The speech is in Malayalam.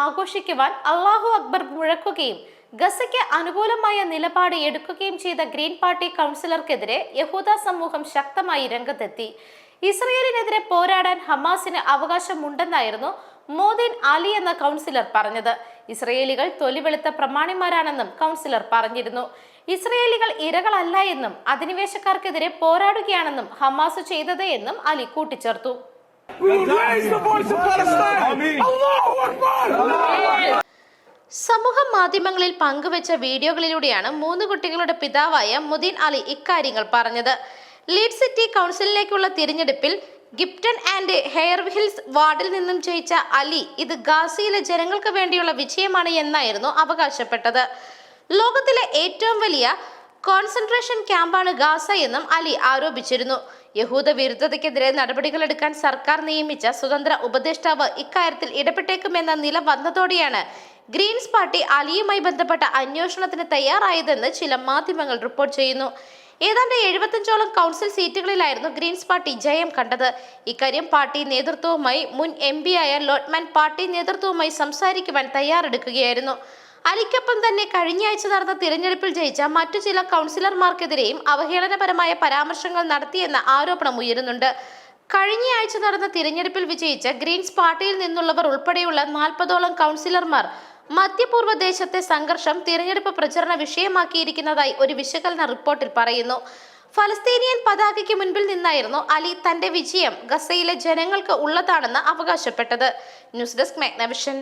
ആഘോഷിക്കുവാൻ അള്ളാഹു അക്ബർ മുഴക്കുകയും ഗസയ്ക്ക് അനുകൂലമായ നിലപാട് എടുക്കുകയും ചെയ്ത ഗ്രീൻ പാർട്ടി കൗൺസിലർക്കെതിരെ യഹൂദ സമൂഹം ശക്തമായി രംഗത്തെത്തി. ഇസ്രയേലിനെതിരെ പോരാടാൻ ഹമാസിന് അവകാശമുണ്ടെന്നായിരുന്നു മോദിൻ അലി എന്ന കൗൺസിലർ പറഞ്ഞത്. ഇസ്രയേലികൾ തൊലിവെളുത്ത പ്രമാണിമാരാണെന്നും കൗൺസിലർ പറഞ്ഞിരുന്നു. ഇസ്രയേലികൾ ഇരകളല്ല എന്നും അധിനിവേശക്കാർക്കെതിരെ പോരാടുകയാണെന്നും ഹമാസ് ചെയ്തത് എന്നും അലി കൂട്ടിച്ചേർത്തു. മാധ്യമങ്ങളിൽ പങ്കുവച്ച വീഡിയോകളിലൂടെയാണ് മൂന്ന് കുട്ടികളുടെ പിതാവായ മുദീൻ അലി ഇക്കാര്യങ്ങൾ പറഞ്ഞത്. ലീഡ് സിറ്റി കൗൺസിലിലേക്കുള്ള തിരഞ്ഞെടുപ്പിൽ ഗിപ്റ്റൺ ആൻഡ് ഹെയർഹിൽസ് വാർഡിൽ നിന്നും ജയിച്ച അലി ഇത് ഗാസിയിലെ ജനങ്ങൾക്ക് വേണ്ടിയുള്ള വിജയമാണ് എന്നായിരുന്നു അവകാശപ്പെട്ടത്. ലോകത്തിലെ ഏറ്റവും വലിയ കോൺസെൻട്രേഷൻ ക്യാമ്പാണ് ഗാസ എന്നും അലി ആരോപിച്ചിരുന്നു. യഹൂദ വിരുദ്ധതയ്ക്കെതിരെ നടപടികളെടുക്കാൻ സർക്കാർ നിയമിച്ച സ്വതന്ത്ര ഉപദേഷ്ടാവ് ഇക്കാര്യത്തിൽ ഇടപെട്ടേക്കുമെന്ന നില വന്നതോടെയാണ് ഗ്രീൻസ് പാർട്ടി അലിയുമായി ബന്ധപ്പെട്ട അന്വേഷണത്തിന് തയ്യാറായതെന്ന് ചില മാധ്യമങ്ങൾ റിപ്പോർട്ട് ചെയ്യുന്നു. ഏതാണ്ട് എഴുപത്തഞ്ചോളം കൗൺസിൽ സീറ്റുകളിലായിരുന്നു ഗ്രീൻസ് പാർട്ടി ജയം കണ്ടത്. ഇക്കാര്യം പാർട്ടി നേതൃത്വവുമായി മുൻ എം ആയ ലോട്ട്മാൻ പാർട്ടി നേതൃത്വവുമായി സംസാരിക്കുവാൻ തയ്യാറെടുക്കുകയായിരുന്നു. അലിക്കൊപ്പം തന്നെ കഴിഞ്ഞയാഴ്ച നടന്ന തിരഞ്ഞെടുപ്പിൽ ജയിച്ച മറ്റു ചില കൗൺസിലർമാർക്കെതിരെയും അവഹേളനപരമായ പരാമർശങ്ങൾ നടത്തിയെന്ന ആരോപണം ഉയരുന്നുണ്ട്. കഴിഞ്ഞയാഴ്ച നടന്ന തിരഞ്ഞെടുപ്പിൽ വിജയിച്ച ഗ്രീൻസ് പാർട്ടിയിൽ നിന്നുള്ളവർ ഉൾപ്പെടെയുള്ള നാൽപ്പതോളം കൗൺസിലർമാർ മധ്യപൂർവ ദേശത്തെ സംഘർഷം തിരഞ്ഞെടുപ്പ് പ്രചരണ വിഷയമാക്കിയിരിക്കുന്നതായി ഒരു വിശകലന റിപ്പോർട്ടിൽ പറയുന്നു. ഫലസ്തീനിയൻ പതാകയ്ക്ക് മുൻപിൽ നിന്നായിരുന്നു അലി തന്റെ വിജയം ഗസയിലെ ജനങ്ങൾക്ക് ഉള്ളതാണെന്ന് അവകാശപ്പെട്ടത്. News desk Magnavision.